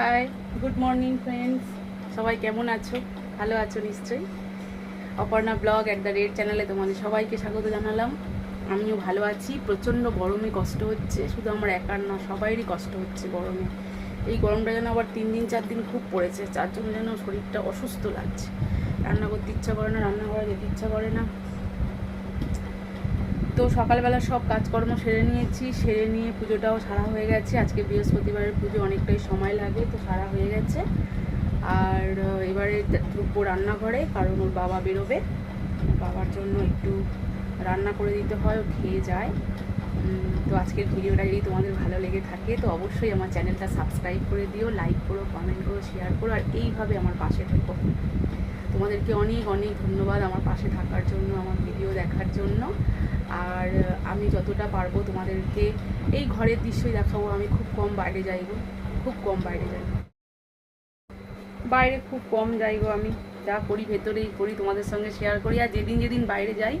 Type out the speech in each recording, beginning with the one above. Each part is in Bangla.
হাই গুড মর্নিং ফ্রেন্ডস সবাই কেমন আছো? ভালো আছো নিশ্চয়ই। Aparna blog at the red চ্যানেলে তোমাদের সবাইকে স্বাগত জানালাম। আমিও ভালো আছি। প্রচণ্ড গরমে কষ্ট হচ্ছে। শুধু আমার একার না, সবাইরই কষ্ট হচ্ছে গরমে। এই গরমটা যেন আবার তিন দিন, চার দিন খুব পড়েছে। যার জন্য যেন শরীরটা অসুস্থ লাগছে। রান্না করতে ইচ্ছা করে না রান্না করা যেতে ইচ্ছা করে না। তো সকালবেলা সব কাজকর্ম সেরে নিয়েছি, সেরে নিয়ে পুজোটাও সারা হয়ে গেছে। আজকে বৃহস্পতিবারের পুজো অনেকটাই সময় লাগে, তো সারা হয়ে গেছে। আর এবারে ঢুকবো রান্নাঘরে, কারণ ওর বাবা বেরোবে। বাবার জন্য একটু রান্না করে দিতে হয়, ও খেয়ে যায়। তো আজকের ভিডিওটা যদি তোমাদের ভালো লেগে থাকে, তো অবশ্যই আমার চ্যানেলটা সাবস্ক্রাইব করে দিও, লাইক করো, কমেন্ট করো, শেয়ার করো, আর এইভাবে আমার পাশে থেকো। তোমাদেরকে অনেক অনেক ধন্যবাদ আমার পাশে থাকার জন্য, আমার ভিডিও দেখার জন্য। আর আমি যতটা পারব তোমাদেরকে এই ঘরের দৃশ্যই দেখাবো। আমি খুব কম বাইরে যাইব, খুব কম বাইরে যাই বাইরে খুব কম যাইগো আমি, যা করি, ভেতরেই করি, তোমাদের সঙ্গে শেয়ার করি। আর যেদিন যেদিন বাইরে যাই,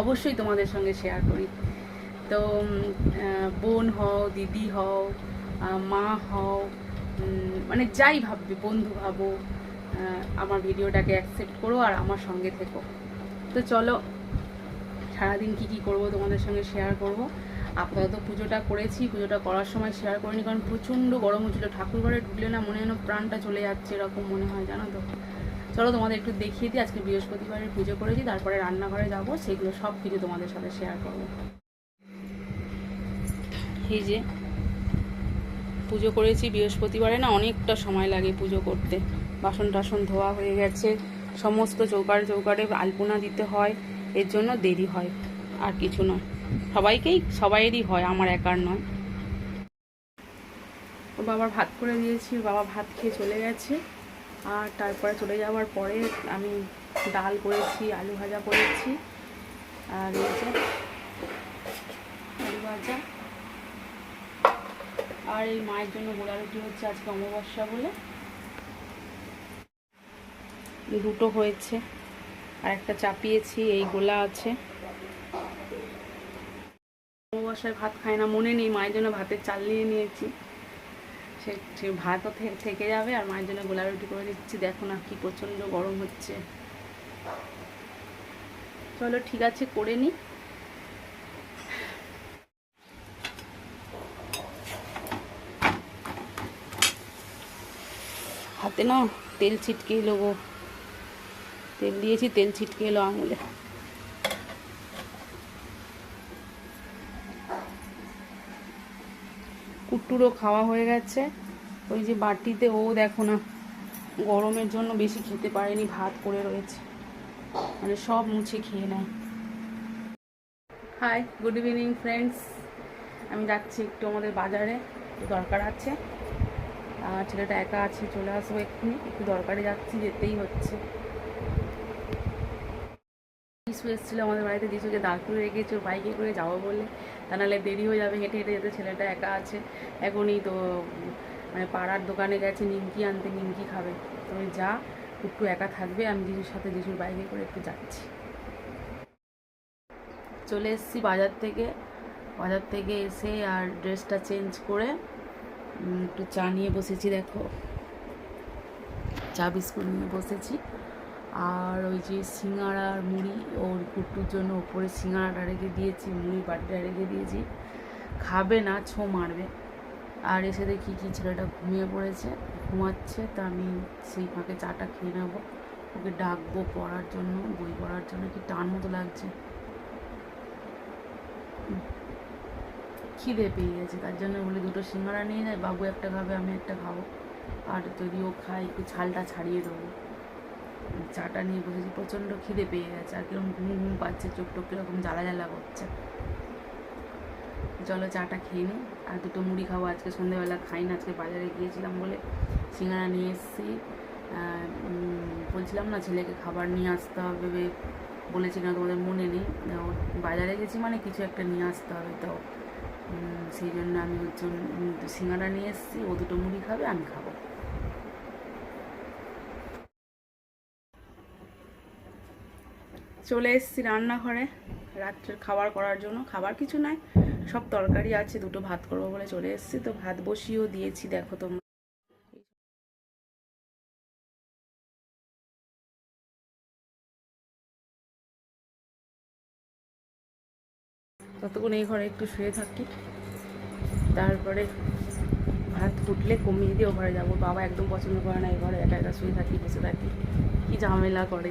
অবশ্যই তোমাদের সঙ্গে শেয়ার করি। তো বোন হও, দিদি হও মা হও মানে যাই ভাববে, বন্ধু ভাবো আমার ভিডিওটাকে অ্যাকসেপ্ট করো আর আমার সঙ্গে থেকো। তো চলো, সারাদিন কি কি করব তোমাদের সঙ্গে শেয়ার করব। আপাতত পুজোটা করেছি, পুজোটা করার সময় শেয়ার করিনি, কারণ প্রচণ্ড গরম হচ্ছিল ঠাকুর ঘরে ঢুকলে না মনে যেন প্রাণটা চলে যাচ্ছে, এরকম মনে হয়, জানো তো। চলো তোমাদের একটু দেখিয়ে দিই, আজকে বৃহস্পতিবারের পুজো করেছি, তারপরে রান্নাঘরে যাব, সেগুলো সব কিছু তোমাদের সাথে শেয়ার করব। এই যে, পুজো করেছি বৃহস্পতিবারে, না অনেকটা সময় লাগে পুজো করতে। বাসন টাসন ধোয়া হয়ে গেছে। সমস্ত চৌকারে চৌকারে আলপনা দিতে হয়। এর জন্য দেরি হয়। আর কিছু নয়। সবাইকেই, সবাইয়েরই হয়, আমার একার নয়। ও বাবার ভাত করে দিয়েছি বাবা ভাত খেয়ে চলে গেছে। আর তারপরে চলে যাওয়ার পরে আমি ডাল করেছি, আলু ভাজা করেছি। আর আলু ভাজা। আর এই মায়ের জন্য গোলা রুটি হচ্ছে আজকে অমাবস্যা বলে। দুটো হয়েছে। আর একটা চাপিয়েছি, এই গোলা আছে। অমাবস্যায় ভাত খায় না, মনে নেই, মায়ের জন্য ভাতের চাল নিয়ে নিয়েছি। সে ভাতও থেকে যাবে, আর মায়ের জন্য গোলা রুটি করে দিচ্ছি দেখো না কি প্রচণ্ড গরম হচ্ছে। চলো ঠিক আছে, করে নিই হাতে না তেল ছিটকে এলো গো তেল দিয়েছি, তেল ছিটকে এলো আঙুলে। কুট্টুরও খাওয়া হয়ে গেছে। ওই যে বাটিতে, ও দেখো না, গরমের জন্য বেশি খেতে পারেনি, ভাত করে রয়েছে। মানে সব মুছে খেয়ে নেয়। হাই গুড ইভিনিং ফ্রেন্ডস আমি যাচ্ছি একটু আমাদের বাজারে দরকার আছে। ছেলেটা একা আছে, চলে আসব এক্ষুনি। একটু দরকারে যাচ্ছি, যেতেই হচ্ছে। এসেছিল আমাদের বাড়িতে যিশুকে দাঁড় করে রেখেছে, ওর বাইকে করে যাব বলে। তা নাহলে দেরি হয়ে যাবে, হেঁটে হেঁটে যেতে, ছেলেটা একা আছে। এখনই তো মানে পাড়ার দোকানে গেছে, নিমকি আনতে, নিমকি খাবে। তুমি যা, একটু একা থাকবে, আমি যিশুর সাথে যিশুর বাইকে করে একটু যাচ্ছি। চলে এসেছি বাজার থেকে। বাজার থেকে এসে আর ড্রেসটা চেঞ্জ করে একটু চা নিয়ে বসেছি, দেখো। চা বিস্কুট নিয়ে বসেছি। আর ওই যে সিঙ্গাড়া আর মুড়ি, ওর কুট্টুর জন্য ওপরে সিঙাড়াটা রেখে দিয়েছি মুড়ি বাটিটা রেখে দিয়েছি। খাবে না, ছো মারবে। আর এসে দেখি কি ছেলেটা ঘুমিয়ে পড়েছে, ঘুমাচ্ছে, তা আমি সেই ফাঁকে চাটা খেয়ে নেব। ওকে ডাকবো পড়ার জন্য, বই পড়ার জন্য, কি টান মতো লাগছে। খিদে পেয়ে গেছে, তার জন্য বলে দুটো সিঙ্গাড়া নিয়ে যায় বাবু একটা খাবে, আমি একটা খাব। আর যদি ও খায়, একটু ছালটা ছাড়িয়ে দেবো। চাটা নিয়ে বসেছি প্রচণ্ড খিদে পেয়ে গেছে আর কীরকম ঘুম ঘুম পাচ্ছে চোখ টোক কীরকম জ্বালা জ্বালা করছে। চলো চাটা খেয়ে নিই আর দুটো মুড়ি খাব আজকে সন্ধ্যেবেলা খাই না আজকে বাজারে গিয়েছিলাম বলে সিঙ্গাড়া নিয়ে এসেছি। বলছিলাম না ছেলেকে খাবার নিয়ে আসতে হবে বলেছি না তোমাদের মনে নেই। বাজারে গেছি মানে কিছু একটা নিয়ে আসতে হবে তো। সেই জন্য আমি জন্য উম, নিয়ে এসেছি ও দুটো মুড়ি খাবে আমি খাব। চলে এসেছি রান্নাঘরে রাত্রের খাবার করার জন্য। খাবার কিছু নাই, সব তরকারি আছে, দুটো ভাত করব বলে চলে এসেছি। তো ভাত বসিয়েও দিয়েছি, দেখো তোমরা। ততক্ষণ এই ঘরে একটু শুয়ে থাকি। তারপরে ভাত ফুটলে কমিয়ে দিয়ে ও ঘরে যাব। বাবা একদম পছন্দ করে না এই ঘরে, একা একা শুয়ে থাকি, বসে থাকি। কী ঝামেলা করে।